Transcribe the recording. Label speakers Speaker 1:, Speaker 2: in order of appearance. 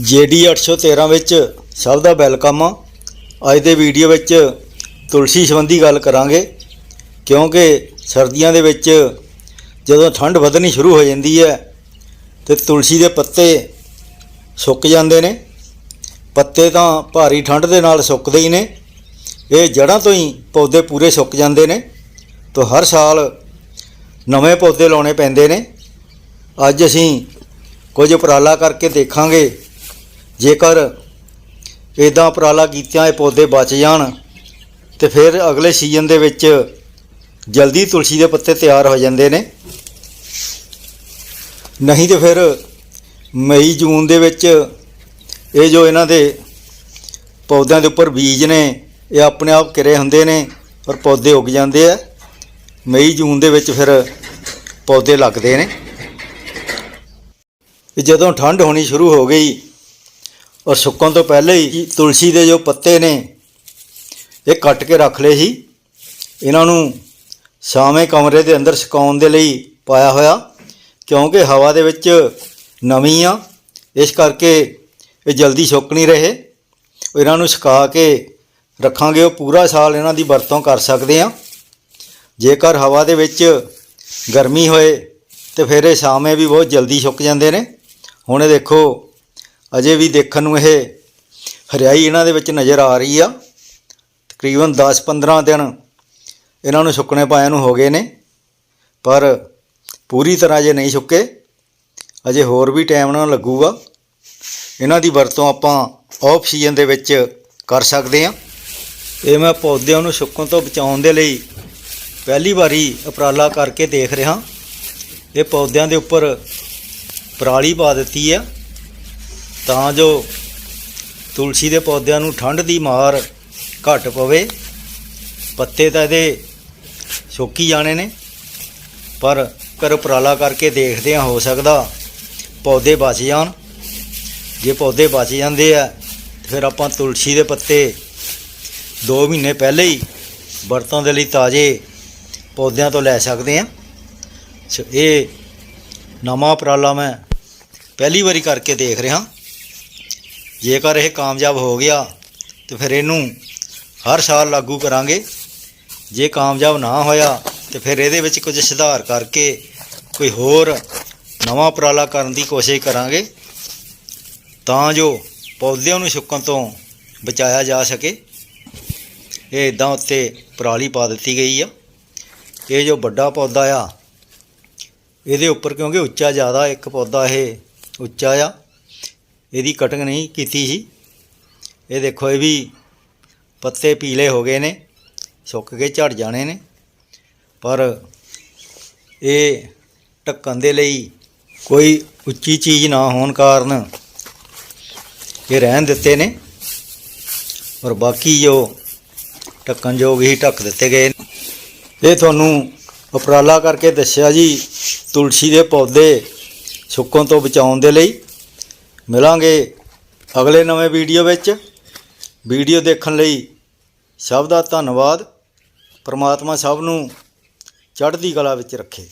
Speaker 1: GD 813 ਵਿੱਚ ਸਭ ਦਾ welcome ਆ। ਅੱਜ ਦੇ ਵੀਡੀਓ ਵਿੱਚ ਤੁਲਸੀ ਸੰਬੰਧੀ ਗੱਲ ਕਰਾਂਗੇ, ਕਿਉਂਕਿ ਸਰਦੀਆਂ ਦੇ ਵਿੱਚ ਜਦੋਂ ਠੰਡ ਵਧਣੀ ਸ਼ੁਰੂ ਹੋ ਜਾਂਦੀ ਹੈ ਤੇ ਤੁਲਸੀ ਦੇ ਪੱਤੇ ਸੁੱਕ ਜਾਂਦੇ ਨੇ। ਪੱਤੇ ਤਾਂ ਭਾਰੀ ਠੰਡ ਦੇ ਨਾਲ ਸੁੱਕਦੇ ਹੀ ਨੇ। ਇਹ ਜੜ੍ਹਾਂ ਤੋਂ ਹੀ ਪੌਦੇ ਪੂਰੇ ਸੁੱਕ ਜਾਂਦੇ ਨੇ ਤਾਂ ਹਰ ਸਾਲ ਨਵੇਂ ਪੌਦੇ ਲਾਉਣੇ ਪੈਂਦੇ ਨੇ। ਅੱਜ ਅਸੀਂ ਕੁਝ ਉਪਰਾਲਾ ਕਰਕੇ ਦੇਖਾਂਗੇ ਜੇਕਰ ਇਦਾਂ ਉਪਰਾਲਾ ਕੀਤਿਆਂ ਇਹ ਪੌਦੇ ਬਚ ਜਾਣ ਤੇ ਫਿਰ ਅਗਲੇ ਸੀਜ਼ਨ ਦੇ ਵਿੱਚ ਜਲਦੀ ਤੁਲਸੀ ਦੇ ਪੱਤੇ ਤਿਆਰ ਹੋ ਜਾਂਦੇ ਨੇ। ਨਹੀਂ ਤੇ ਫਿਰ ਮਈ, ਜੂਨ ਦੇ ਵਿੱਚ ਇਹ ਜੋ ਇਹਨਾਂ ਦੇ ਪੌਦਿਆਂ ਦੇ ਉੱਪਰ ਬੀਜ ਨੇ, ਇਹ ਆਪਣੇ ਆਪ ਕਿਰੇ ਹੁੰਦੇ ਨੇ ਔਰ ਪੌਦੇ ਉੱਗ ਜਾਂਦੇ ਆ। ਮਈ, ਜੂਨ ਦੇ ਵਿੱਚ ਫਿਰ ਪੌਦੇ ਲੱਗਦੇ ਨੇ। ਜਦੋਂ ਠੰਡ ਹੋਣੀ ਸ਼ੁਰੂ ਹੋ ਗਈ ਔਰ ਸੁੱਕਣ ਤੋਂ ਪਹਿਲੇ ਹੀ ਤੁਲਸੀ ਦੇ ਜੋ ਪੱਤੇ ਨੇ, ਇਹ ਕੱਟ ਕੇ ਰੱਖ ਲਏ ਸੀ। ਇਹਨਾਂ ਨੂੰ ਛਾਵੇਂ ਕਮਰੇ ਦੇ ਅੰਦਰ ਸੁਕਾਉਣ ਦੇ ਲਈ ਪਾਇਆ ਹੋਇਆ, ਕਿਉਂਕਿ ਹਵਾ ਦੇ ਵਿੱਚ ਨਮੀ ਆ, ਇਸ ਕਰਕੇ ਇਹ ਜਲਦੀ ਸੁੱਕ ਨਹੀਂ ਰਹੇ। ਇਹਨਾਂ ਨੂੰ ਸੁਕਾ ਕੇ ਰੱਖਾਂਗੇ, ਉਹ ਪੂਰਾ ਸਾਲ ਇਹਨਾਂ ਦੀ ਵਰਤੋਂ ਕਰ ਸਕਦੇ ਆ। ਜੇਕਰ ਹਵਾ ਦੇ ਵਿੱਚ ਗਰਮੀ ਹੋਏ, ਤੇ ਫਿਰ ਇਹ ਛਾਵੇਂ ਵੀ ਬਹੁਤ ਜਲਦੀ ਸੁੱਕ ਜਾਂਦੇ ਨੇ। ਹੁਣ ਇਹ ਦੇਖੋ ਅਜੇ ਵੀ ਦੇਖਣ ਨੂੰ ਇਹ ਹਰਿਆਈ ਇਹਨਾਂ ਦੇ ਵਿੱਚ ਨਜ਼ਰ ਆ ਰਹੀ ਆ। ਤਕਰੀਬਨ 10-15 ਦਿਨ ਇਹਨਾਂ ਨੂੰ ਸੁੱਕਣੇ ਪਾਇਆ ਨੂੰ ਹੋ ਗਏ ਨੇ, ਪਰ ਪੂਰੀ ਤਰ੍ਹਾਂ ਜੇ ਨਹੀਂ ਸੁੱਕੇ। ਅਜੇ ਹੋਰ ਵੀ ਟਾਈਮ ਨਾਲ ਲੱਗੂਗਾ। ਇਹਨਾਂ ਦੀ ਵਰਤੋਂ ਆਪਾਂ ਆਫ ਸੀਜ਼ਨ ਦੇ ਵਿੱਚ ਕਰ ਸਕਦੇ ਹਾਂ। ਇਹ ਮੈਂ ਪੌਦਿਆਂ ਨੂੰ ਸੁੱਕਣ ਤੋਂ ਬਚਾਉਣ ਦੇ ਲਈ ਪਹਿਲੀ ਵਾਰੀ ਉਪਰਾਲਾ ਕਰਕੇ ਦੇਖ ਰਿਹਾ। ਇਹ ਪੌਦਿਆਂ ਦੇ ਉੱਪਰ ਪਰਾਲੀ ਪਾ ਦਿੱਤੀ ਆ। ਤਾਂ ਜੋ ਤੁਲਸੀ ਦੇ ਪੌਦਿਆਂ ਨੂੰ ਠੰਡ ਦੀ ਮਾਰ ਘੱਟ ਪਵੇ। ਪੱਤੇ ਤਾਂ ਇਹਦੇ ਸੁੱਕੀ ਜਾਣੇ ਨੇ, ਪਰ ਕਰ ਉਪਰਾਲਾ ਕਰਕੇ ਦੇਖਦੇ ਹਾਂ, ਹੋ ਸਕਦਾ ਪੌਦੇ ਬਚ ਜਾਣ। ਜੇ ਪੌਦੇ ਬਚ ਜਾਂਦੇ ਆ, ਫਿਰ ਆਪਾਂ ਤੁਲਸੀ ਦੇ ਪੱਤੇ 2 ਮਹੀਨੇ ਪਹਿਲੇ ਹੀ ਵਰਤੋਂ ਦੇ ਲਈ ਤਾਜ਼ੇ ਪੌਦਿਆਂ ਤੋਂ ਲੈ ਸਕਦੇ ਹਾਂ। ਸੋ, ਇਹ ਨਵਾਂ ਉਪਰਾਲਾ ਮੈਂ ਪਹਿਲੀ ਵਾਰੀ ਕਰਕੇ ਦੇਖ ਰਿਹਾ। ਜੇਕਰ ਇਹ ਕਾਮਯਾਬ ਹੋ ਗਿਆ, ਤੇ ਫਿਰ ਇਹਨੂੰ ਹਰ ਸਾਲ ਲਾਗੂ ਕਰਾਂਗੇ। ਜੇ ਕਾਮਯਾਬ ਨਾ ਹੋਇਆ, ਤੇ ਫਿਰ ਇਹਦੇ ਵਿੱਚ ਕੁਝ ਸੁਧਾਰ ਕਰਕੇ ਕੋਈ ਹੋਰ ਨਵਾਂ ਉਪਰਾਲਾ ਕਰਨ ਦੀ ਕੋਸ਼ਿਸ਼ ਕਰਾਂਗੇ, ਤਾਂ ਜੋ ਪੌਦਿਆਂ ਨੂੰ ਸੁੱਕਣ ਤੋਂ ਬਚਾਇਆ ਜਾ ਸਕੇ। ਇਹ ਇਦਾਂ ਉੱਤੇ ਪਰਾਲੀ ਪਾ ਦਿੱਤੀ ਗਈ ਆ। ਇਹ ਜੋ ਵੱਡਾ ਪੌਦਾ ਆ, ਇਹਦੇ ਉੱਪਰ ਕਿਉਂਕਿ ਉੱਚਾ ਜ਼ਿਆਦਾ ਇੱਕ ਪੌਦਾ ਇਹ ਉੱਚਾ ਆ ਇਹਦੀ ਕਟਿੰਗ ਨਹੀਂ ਕੀਤੀ ਸੀ। ਇਹ ਦੇਖੋ, ਇਹ ਵੀ ਪੱਤੇ ਪੀਲੇ ਹੋ ਗਏ ਨੇ, ਸੁੱਕ ਕੇ ਝੜ ਜਾਣੇ ਨੇ। ਪਰ ਇਹ ਢੱਕਣ ਦੇ ਲਈ ਕੋਈ ਉੱਚੀ ਚੀਜ਼ ਨਾ ਹੋਣ ਕਾਰਨ ਇਹ ਰਹਿਣ ਦਿੱਤੇ ਨੇ। ਔਰ ਬਾਕੀ ਜੋ ਢੱਕਣ ਯੋਗ ਹੀ ਢੱਕ ਦਿੱਤੇ ਗਏ ਇਹ ਤੁਹਾਨੂੰ ਉਪਰਾਲਾ ਕਰਕੇ ਦੱਸਿਆ ਜੀ, ਤੁਲਸੀ ਦੇ ਪੌਦੇ ਸੁੱਕਣ ਤੋਂ ਬਚਾਉਣ ਦੇ ਲਈ। ਮਿਲਾਂਗੇ ਅਗਲੇ ਨਵੇਂ ਵੀਡੀਓ ਵਿੱਚ। ਵੀਡੀਓ ਦੇਖਣ ਲਈ ਸਭ ਦਾ ਧੰਨਵਾਦ। ਪ੍ਰਮਾਤਮਾ ਸਭ ਨੂੰ ਚੜ੍ਹਦੀ ਕਲਾ ਵਿੱਚ ਰੱਖੇ।